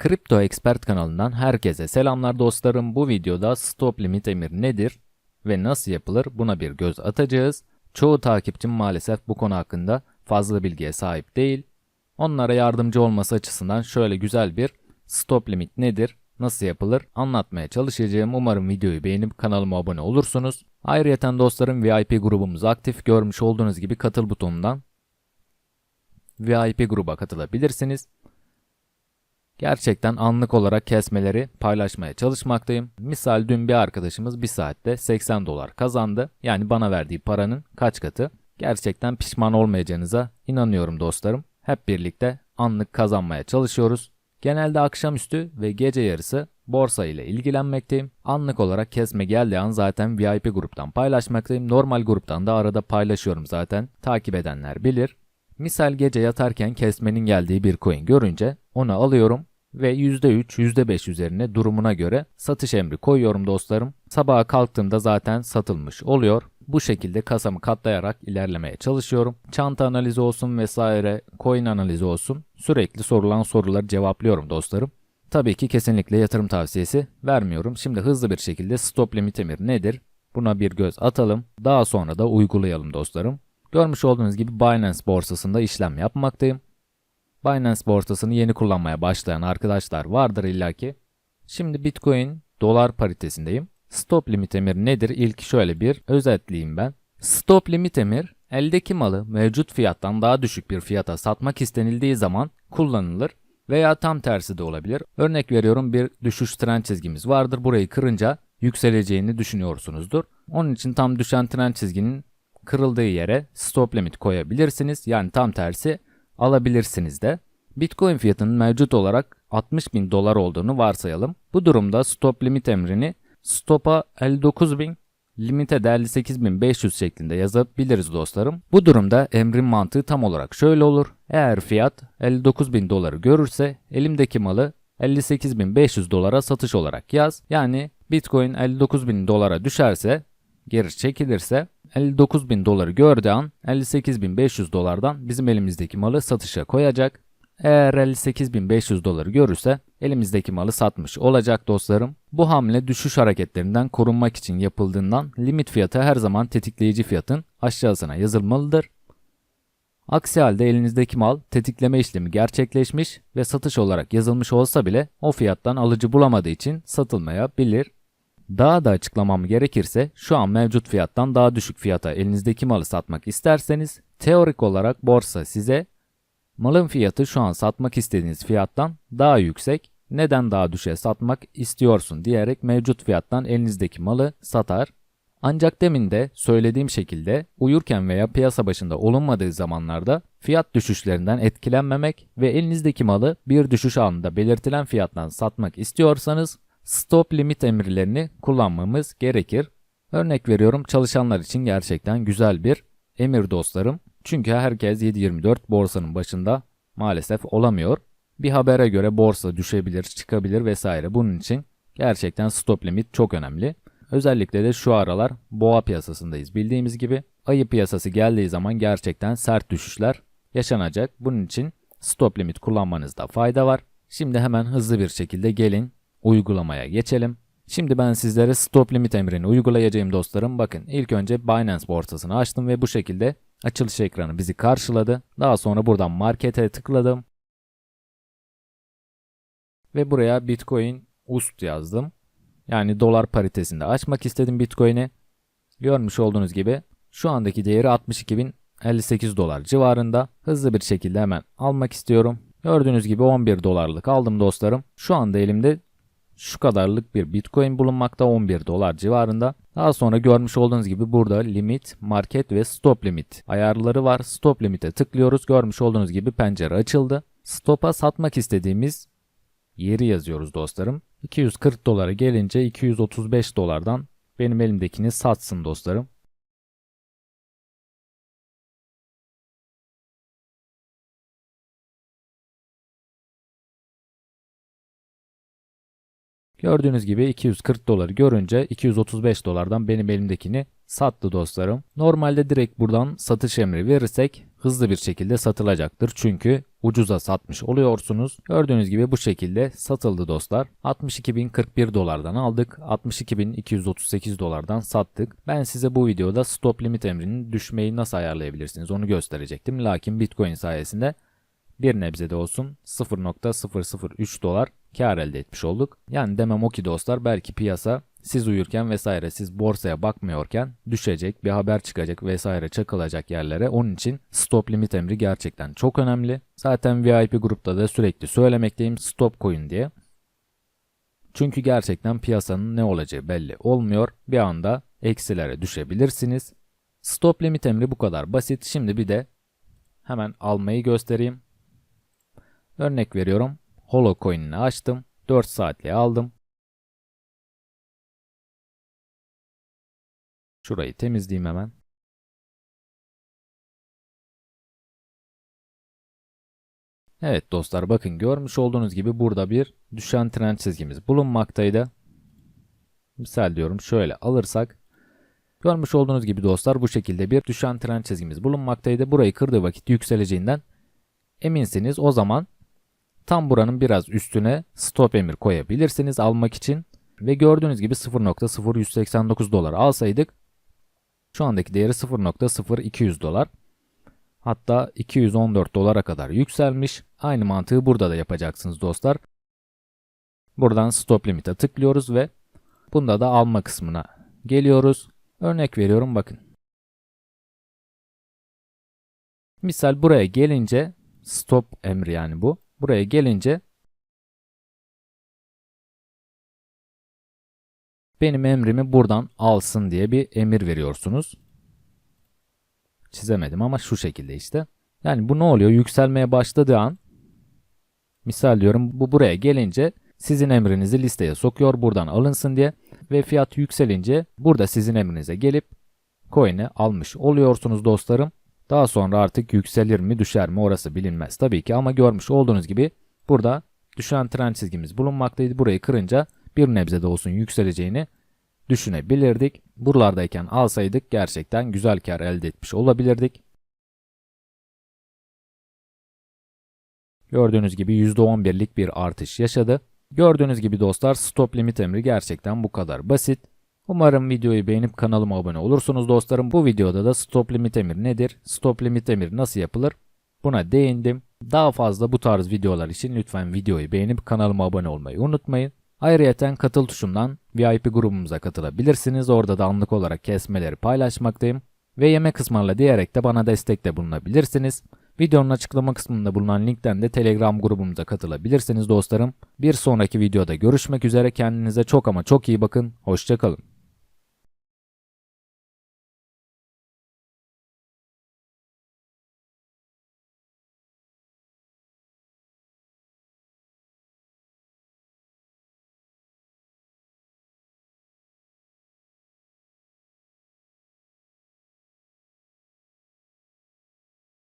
Kripto Expert kanalından herkese selamlar dostlarım. Bu videoda stop limit emir nedir ve nasıl yapılır buna bir göz atacağız. Çoğu takipçim maalesef bu konu hakkında fazla bilgiye sahip değil. Onlara yardımcı olması açısından şöyle güzel bir stop limit nedir, nasıl yapılır anlatmaya çalışacağım. Umarım videoyu beğenip kanalıma abone olursunuz. Ayrıca dostlarım VIP grubumuz aktif. Görmüş olduğunuz gibi katıl butonundan VIP gruba katılabilirsiniz. Gerçekten anlık olarak kesmeleri paylaşmaya çalışmaktayım. Misal dün bir arkadaşımız bir saatte 80 dolar kazandı. Yani bana verdiği paranın kaç katı. Gerçekten pişman olmayacağınıza inanıyorum dostlarım. Hep birlikte anlık kazanmaya çalışıyoruz. Genelde akşamüstü ve gece yarısı borsa ile ilgilenmekteyim. Anlık olarak kesme geldiği an zaten VIP gruptan paylaşmaktayım. Normal gruptan da arada paylaşıyorum zaten. Takip edenler bilir. Misal gece yatarken kesmenin geldiği bir coin görünce onu alıyorum ve %3, %5 üzerine durumuna göre satış emri koyuyorum dostlarım. Sabaha kalktığımda zaten satılmış oluyor. Bu şekilde kasamı katlayarak ilerlemeye çalışıyorum. Çanta analizi olsun vesaire, coin analizi olsun sürekli sorulan soruları cevaplıyorum dostlarım. Tabii ki kesinlikle yatırım tavsiyesi vermiyorum. Şimdi hızlı bir şekilde stop limit emir nedir? Buna bir göz atalım. Daha sonra da uygulayalım dostlarım. Görmüş olduğunuz gibi Binance borsasında işlem yapmaktayım. Binance borsasını yeni kullanmaya başlayan arkadaşlar vardır illaki. Şimdi Bitcoin dolar paritesindeyim. Stop limit emir nedir? İlk şöyle bir özetleyeyim ben. Stop limit emir eldeki malı mevcut fiyattan daha düşük bir fiyata satmak istenildiği zaman kullanılır veya tam tersi de olabilir. Örnek veriyorum bir düşüş trend çizgimiz vardır. Burayı kırınca yükseleceğini düşünüyorsunuzdur. Onun için tam düşen trend çizginin kırıldığı yere stop limit koyabilirsiniz. Yani tam tersi alabilirsiniz de. Bitcoin fiyatının mevcut olarak 60 bin dolar olduğunu varsayalım. Bu durumda stop limit emrini stop'a 59 bin, limite de 58.500 şeklinde yazabiliriz dostlarım. Bu durumda emrin mantığı tam olarak şöyle olur. Eğer fiyat 59.000 doları görürse elimdeki malı 58.500 dolara satış olarak yaz. Yani Bitcoin 59.000 dolara düşerse, geri çekilirse 59 bin doları gördüğü an 58.500 dolardan bizim elimizdeki malı satışa koyacak. Eğer 58.500 doları görürse elimizdeki malı satmış olacak dostlarım. Bu hamle düşüş hareketlerinden korunmak için yapıldığından limit fiyatı her zaman tetikleyici fiyatın aşağısına yazılmalıdır. Aksi halde elinizdeki mal tetikleme işlemi gerçekleşmiş ve satış olarak yazılmış olsa bile o fiyattan alıcı bulamadığı için satılmayabilir. Daha da açıklamam gerekirse şu an mevcut fiyattan daha düşük fiyata elinizdeki malı satmak isterseniz teorik olarak borsa size malın fiyatı şu an satmak istediğiniz fiyattan daha yüksek neden daha düşe satmak istiyorsun diyerek mevcut fiyattan elinizdeki malı satar. Ancak demin de söylediğim şekilde uyurken veya piyasa başında olunmadığı zamanlarda fiyat düşüşlerinden etkilenmemek ve elinizdeki malı bir düşüş anında belirtilen fiyattan satmak istiyorsanız stop limit emirlerini kullanmamız gerekir. Örnek veriyorum çalışanlar için gerçekten güzel bir emir dostlarım. Çünkü herkes 7-24 borsanın başında maalesef olamıyor. Bir habere göre borsa düşebilir, çıkabilir vesaire. Bunun için gerçekten stop limit çok önemli. Özellikle de şu aralar boğa piyasasındayız. Bildiğimiz gibi ayı piyasası geldiği zaman gerçekten sert düşüşler yaşanacak. Bunun için stop limit kullanmanızda fayda var. Şimdi hemen hızlı bir şekilde gelin uygulamaya geçelim. Şimdi ben sizlere stop limit emrini uygulayacağım dostlarım. Bakın ilk önce Binance borsasını açtım ve bu şekilde açılış ekranı bizi karşıladı. Daha sonra buradan markete tıkladım. Ve buraya Bitcoin UST yazdım. Yani dolar paritesinde açmak istedim Bitcoin'i. Görmüş olduğunuz gibi şu andaki değeri 62.058 dolar civarında. Hızlı bir şekilde hemen almak istiyorum. Gördüğünüz gibi 11 dolarlık aldım dostlarım. Şu anda elimde şu kadarlık bir Bitcoin bulunmakta 11 dolar civarında. Daha sonra görmüş olduğunuz gibi burada limit, market ve stop limit ayarları var. Stop limit'e tıklıyoruz. Görmüş olduğunuz gibi pencere açıldı. Stop'a satmak istediğimiz yeri yazıyoruz dostlarım. 240 dolara gelince 235 dolardan benim elimdekini satsın dostlarım. Gördüğünüz gibi 240 doları görünce 235 dolardan benim elimdekini sattı dostlarım. Normalde direkt buradan satış emri verirsek hızlı bir şekilde satılacaktır. Çünkü ucuza satmış oluyorsunuz. Gördüğünüz gibi bu şekilde satıldı dostlar. 62.041 dolardan aldık. 62.238 dolardan sattık. Ben size bu videoda stop limit emrinin düşmeyi nasıl ayarlayabilirsiniz onu gösterecektim. Lakin Bitcoin sayesinde bir nebze de olsun 0.003 dolar kar elde etmiş olduk. Yani demem o ki dostlar belki piyasa siz uyurken vesaire siz borsaya bakmıyorken düşecek bir haber çıkacak vesaire çakılacak yerlere onun için stop limit emri gerçekten çok önemli. Zaten VIP grupta da sürekli söylemekteyim stop koyun diye. Çünkü gerçekten piyasanın ne olacağı belli olmuyor. Bir anda eksilere düşebilirsiniz. Stop limit emri bu kadar basit. Şimdi bir de hemen almayı göstereyim. Örnek veriyorum. Holo coin'ini açtım. 4 saatliğe aldım. Şurayı temizleyeyim hemen. Evet dostlar bakın görmüş olduğunuz gibi burada bir düşen trend çizgimiz bulunmaktaydı. Misal diyorum şöyle alırsak görmüş olduğunuz gibi dostlar bu şekilde bir düşen trend çizgimiz bulunmaktaydı. Burayı kırdığı vakit yükseleceğinden eminsiniz. O zaman tam buranın biraz üstüne stop emir koyabilirsiniz almak için. Ve gördüğünüz gibi 0.0189 dolar alsaydık şu andaki değeri 0.0200 dolar. Hatta 214 dolara kadar yükselmiş. Aynı mantığı burada da yapacaksınız dostlar. Buradan stop limit'e tıklıyoruz ve bunda da alma kısmına geliyoruz. Örnek veriyorum bakın. Misal buraya gelince stop emri yani bu. Buraya gelince benim emrimi buradan alsın diye bir emir veriyorsunuz. Çizemedim ama şu şekilde işte. Yani bu ne oluyor? Yükselmeye başladığı an misal diyorum bu buraya gelince sizin emrinizi listeye sokuyor buradan alınsın diye ve fiyat yükselince burada sizin emrinize gelip coin'i almış oluyorsunuz dostlarım. Daha sonra artık yükselir mi düşer mi orası bilinmez tabii ki ama görmüş olduğunuz gibi burada düşen trend çizgimiz bulunmaktaydı. Burayı kırınca bir nebze de olsun yükseleceğini düşünebilirdik. Buralardayken alsaydık gerçekten güzel kar elde etmiş olabilirdik. Gördüğünüz gibi %11'lik bir artış yaşadı. Gördüğünüz gibi dostlar stop limit emri gerçekten bu kadar basit. Umarım videoyu beğenip kanalıma abone olursunuz dostlarım. Bu videoda da stop limit emir nedir? Stop limit emir nasıl yapılır? Buna değindim. Daha fazla bu tarz videolar için lütfen videoyu beğenip kanalıma abone olmayı unutmayın. Ayrıyeten katıl tuşumdan VIP grubumuza katılabilirsiniz. Orada da anlık olarak kesmeleri paylaşmaktayım. Ve yemek ısmarla diyerek de bana destekte bulunabilirsiniz. Videonun açıklama kısmında bulunan linkten de Telegram grubumuza katılabilirsiniz dostlarım. Bir sonraki videoda görüşmek üzere. Kendinize çok ama çok iyi bakın. Hoşçakalın.